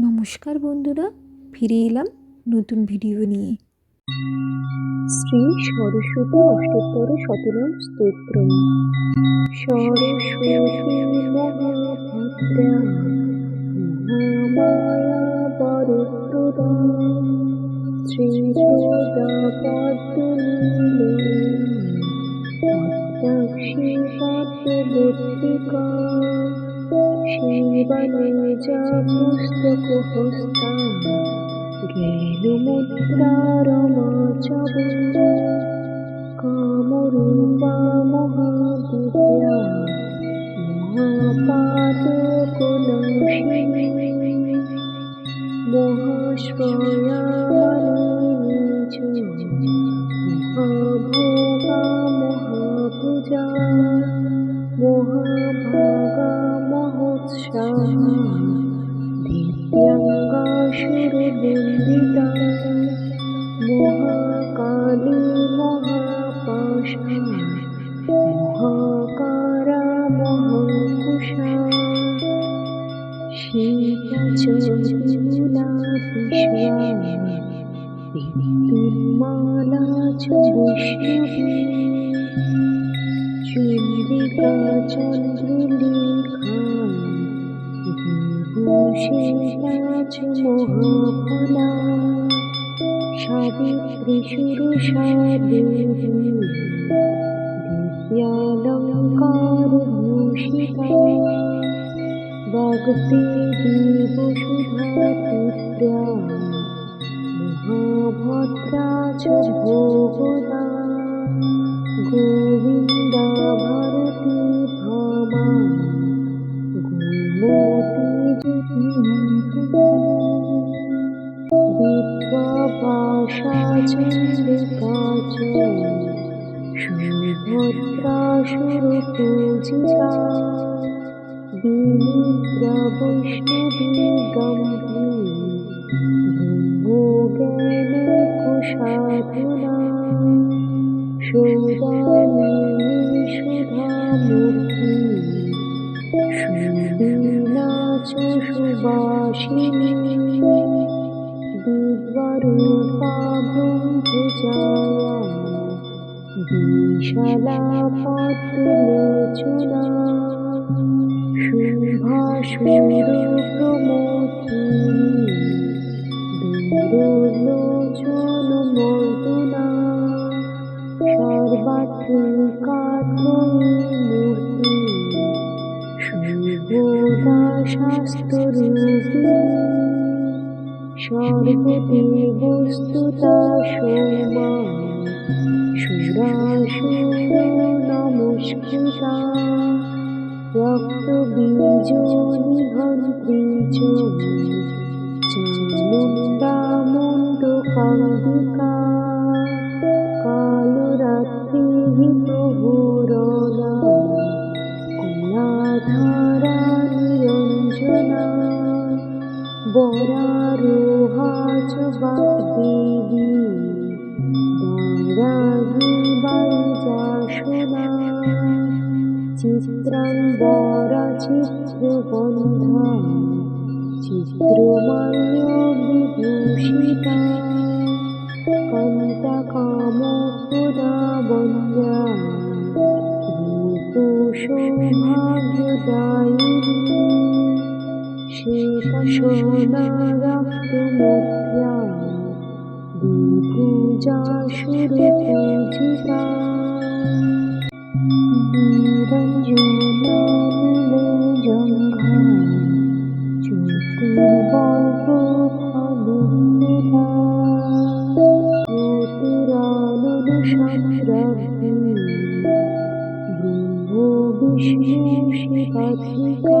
নমস্কার বন্ধুরা ফিরে এলাম নতুন ভিডিও নিয়ে। শ্রী সরস্বতী অষ্টোত্তর শতনাম স্তোত্র সরস্বতী মহামায়া বরপ্রদা শ্রীযোগা পদ্মনীলে পদ্মাক্ষী পদ্মবর্তিকা শিবনুজাপুস্তকহস্তা কামরূপা মহাবিদ্যা দিব্যাঙ্গা সুরবন্দিতা মহাকালী মহাপাশা মহাকারা মহাকুশা শীতচন্দ্রিলা বিশ্বা বিদ্যুন্মালা চ চন্দ্রিকা চন্দ্রলেখা বিভূষিতাচ মহাফলা সাবিত্রী বাগদেবী বসুধা পুত্রা সুরপূজিতা বিনিদ্রা বৈষ্ণবী গম্ভীর ব্রহ্মজ্ঞানে কুসাধুনা সৌদামিনী সুধামূর্তি সুবীণা চ সুবাসিনী বিশালা পদ্মলোচনা শুভাসুর প্রমোদিনী দুর্লোচন মর্দনা সর্বাত্মিকাত্ময়ী মূর্তি শুভদা শাস্ত্ররূপিণী সর্বতে বস্তুতা সোমা সুরাসুর নমস্কৃতা চামুণ্ডামুণ্ডকান্দিকা কালরাত্রি বরারোহা চ বাগদেবী দারাগি বারিজাসনা চিত্রাম্বরা চিত্রগন্ধা চিত্রমাল্য বিভূষিতা শ্বেতসোনা রক্তমধ্যা পূজা সুরপূজিতা নিরঞ্জনা নীলজঙ্ঘা চতুর্বর্গ ফলমিতা জ্যোতিরানন সম্রাজ্ঞী ব্রহ্ম বিষ্ণু শিবাধিকা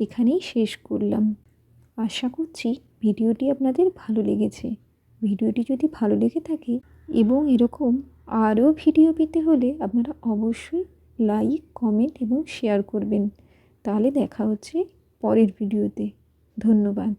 এখানেই শেষ করলাম। আশা করছি ভিডিওটি আপনাদের ভালো লেগেছে। ভিডিওটি যদি ভালো লেগে থাকে এবং এরকম আরও ভিডিও পেতে হলে আপনারা অবশ্যই লাইক, কমেন্ট এবং শেয়ার করবেন। তাহলে দেখা হচ্ছে পরের ভিডিওতে। ধন্যবাদ।